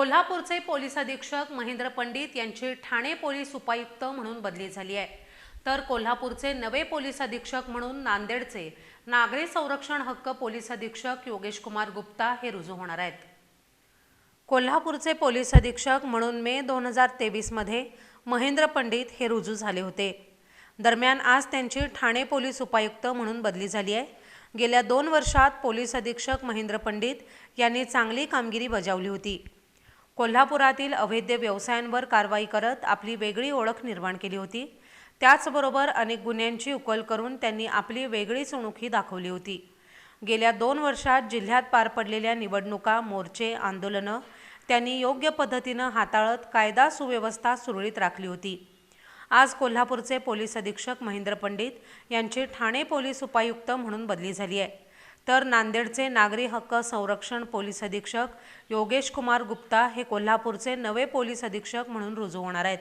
कोल्हापूरचे पोलीस अधीक्षक महेंद्र पंडित यांची ठाणे पोलीस उपायुक्त म्हणून बदली झाली आहे. तर कोल्हापूरचे नवे पोलीस अधीक्षक म्हणून नांदेडचे नागरी संरक्षण हक्क पोलीस अधीक्षक योगेश कुमार गुप्ता हे रुजू होणार आहेत. कोल्हापूरचे पोलीस अधीक्षक म्हणून मे दोन हजार तेवीसमध्ये महेंद्र पंडित हे रुजू झाले होते. दरम्यान आज त्यांची ठाणे पोलीस उपायुक्त म्हणून बदली झाली आहे. गेल्या दोन वर्षात पोलीस अधीक्षक महेंद्र पंडित यांनी चांगली कामगिरी बजावली होती. कोल्हापुरातील अवैध व्यवसायांवर कारवाई करत आपली वेगळी ओळख निर्माण केली होती. त्याचबरोबर अनेक गुन्ह्यांची उकल करून त्यांनी आपली वेगळीच उणुखी दाखवली होती. गेल्या दोन वर्षात जिल्ह्यात पार पडलेल्या निवडणुका मोर्चे आंदोलनं त्यांनी योग्य पद्धतीनं हाताळत कायदा सुव्यवस्था सुरळीत राखली होती. आज कोल्हापूरचे पोलीस अधीक्षक महेंद्र पंडित यांची ठाणे पोलीस उपायुक्त म्हणून बदली झाली आहे. तर नांदेडचे नागरी हक्क संरक्षण पोलीस अधीक्षक योगेश कुमार गुप्ता हे कोल्हापूरचे नवे पोलीस अधीक्षक म्हणून रुजू होणार आहेत.